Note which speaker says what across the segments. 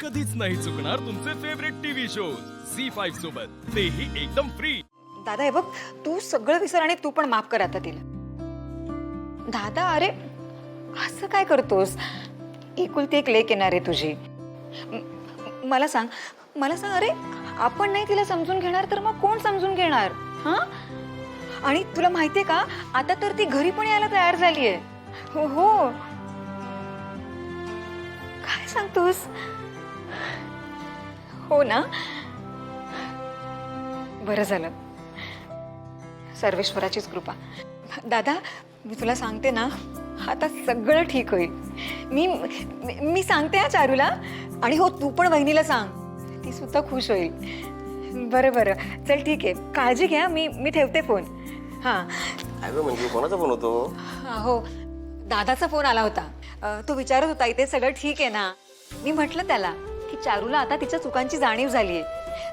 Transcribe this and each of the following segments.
Speaker 1: कधीच नाही चुकणार तुमचे favourite TV show Zee five सोबत. तेही एकदम फ्री
Speaker 2: दादा हे बघ तू सगळं विसर आणि तू पण माफ कर आता तिला. दादा अरे असं काय करतोस? एकुलती एक लेक येणार आहे तुझी. मला सांग मला सांग अरे आपण नाही तिला समजून घेणार तर मग कोण समजून घेणार? हा? आणि तुला माहितीये का आता तर ती घरी पण यायला तयार झालीये. हो हो. काय सांगतोस? हो ना? बरं झालं. सर्वेश्वराचीच कृपा. दादा मी तुला सांगते ना आता सगळं ठीक होईल. मी मी- मी सांगते हा चारूला. आणि हो तू पण वहिनीला सांग. ती सुद्धा खुश होईल. बरं बरं. चल ठीक आहे. काळजी घ्या. मी मी ठेवते फोन. हां.
Speaker 3: अगं म्हणजे कोणाचा फोन होतो?
Speaker 2: हो दादाचा फोन आला होता. अ, तो विचारत होता इथे सगळं ठीक आहे ना? मी म्हटलं त्याला. चारूला आता तिच्या चुकांची जाणीव झालीये.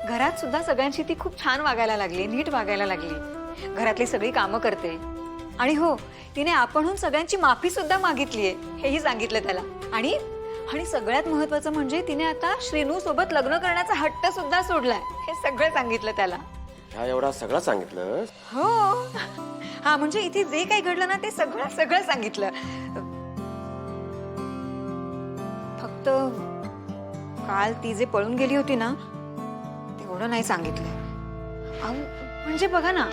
Speaker 2: घरात सुद्धा सगळ्यांशी ती खूप छान वागायला लागली नीट वागायला लागली. घरातली सगळी कामं करते. आणि हो तिने आपणहून सगळ्यांची माफी सुद्धा मागितलीये हेही सांगितलं त्याला. आणि आणि सगळ्यात महत्वाचं म्हणजे तिने आता श्रीनू सोबत लग्न करण्याचा हट्ट सुद्धा सोडलाय हे सगळं सांगितलं त्याला.
Speaker 3: ह्या एवढा सगळं सांगितलं
Speaker 2: हो. हा म्हणजे इथे जे काही घडलं ना ते सगळं सगळं सांगितलं. फक्त काल ती जे पळून गेली होती ना तेवढं नाही सांगितलं. अहो, म्हणजे बघा ना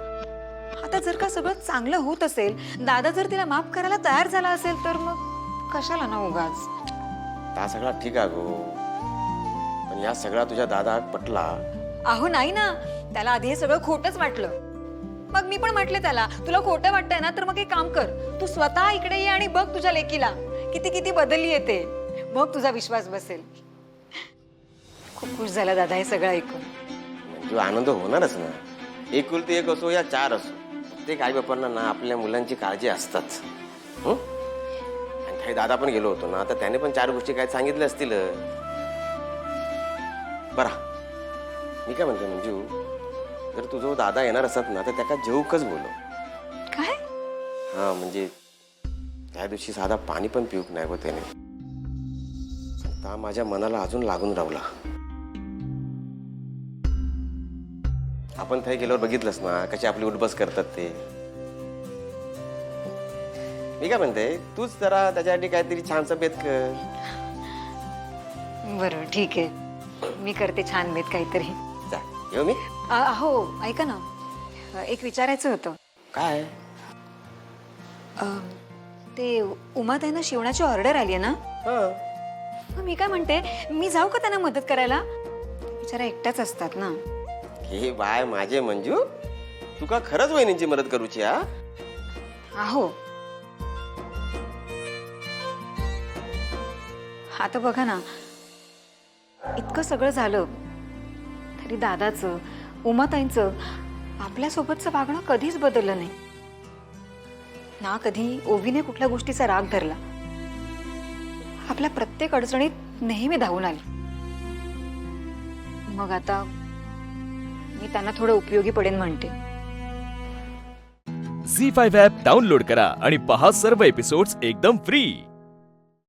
Speaker 2: आता जर का सगळं चांगलं होत असेल दादा जर तिला माफ करायला तयार झाला असेल तर मग कशाला ना उगाच?
Speaker 3: हा सगळा ठीक आहे गो. पण या सगळा तुझ्या दादा पटला.
Speaker 2: अहो नाही ना. त्याला आधी हे सगळं खोटच वाटलं. मग मी पण म्हटले त्याला तुला खोटं वाटतंय ना तर मग एक काम कर. तू स्वतः इकडे ये आणि बघ तुझ्या लेकीला. किती किती बदलली येते मग तुझा विश्वास बसेल. खूप खुश झाला दादा हे सगळं ऐकून.
Speaker 3: म्हणजे आनंद होणारच ना. एकुलती एक असो या चार असो. प्रत्येक आई बापांना ना आपल्या मुलांची काळजी असतात. हं? आणि काही दादा पण गेलो होतो ना तर त्याने पण चार गोष्टी काय सांगितल्या असतील? बरा. मी काय म्हणते मंजू जर तुझं दादा येणार असत ना तर त्याका जेवूकच बोलो
Speaker 2: काय?
Speaker 3: हा म्हणजे त्या दिवशी साधा पाणी पण पिऊक नाही गो त्याने. आता माझ्या मनाला अजून लागून रावला. आपण थंय गेल्यावर बघितलंस ना कशी आपली उठबस करतात ते. मी काय म्हणते तूच जरा त्याच्यासाठी काहीतरी छानसा बेत कर.
Speaker 2: बरं ठीक आहे. मी करते छान बेत काहीतरी.
Speaker 3: जा येऊ मी?
Speaker 2: अ- अहो ऐका ना. अ, एक विचारायचं होतं.
Speaker 3: काय?
Speaker 2: अ, ते उमाताईंना शिवणाची ऑर्डर आली आहे ना?
Speaker 3: हा.
Speaker 2: मग मी काय म्हणते मी जाऊ का त्यांना मदत करायला? बिचारा एकट्याच असतात ना.
Speaker 3: हे बाय माझे मंजू तुका खरंच वहिनींची मदत करूची हा?
Speaker 2: अहो आता बघा ना इतकं सगळं झालं तरी दादाचं उमाताईंचं आपल्यासोबतचं वागणं कधीच बदललं नाही. ना कधी ओवीने कुठल्या गोष्टीचा राग धरला. आपल्या प्रत्येक अडचणीत नेहमी धावून आली. मग आता मी त्यांना थोडं उपयोगी पडेन म्हणते.
Speaker 1: झी फाईव्ह ॲप डाउनलोड करा आणि पहा सर्व एपिसोड्स एकदम फ्री.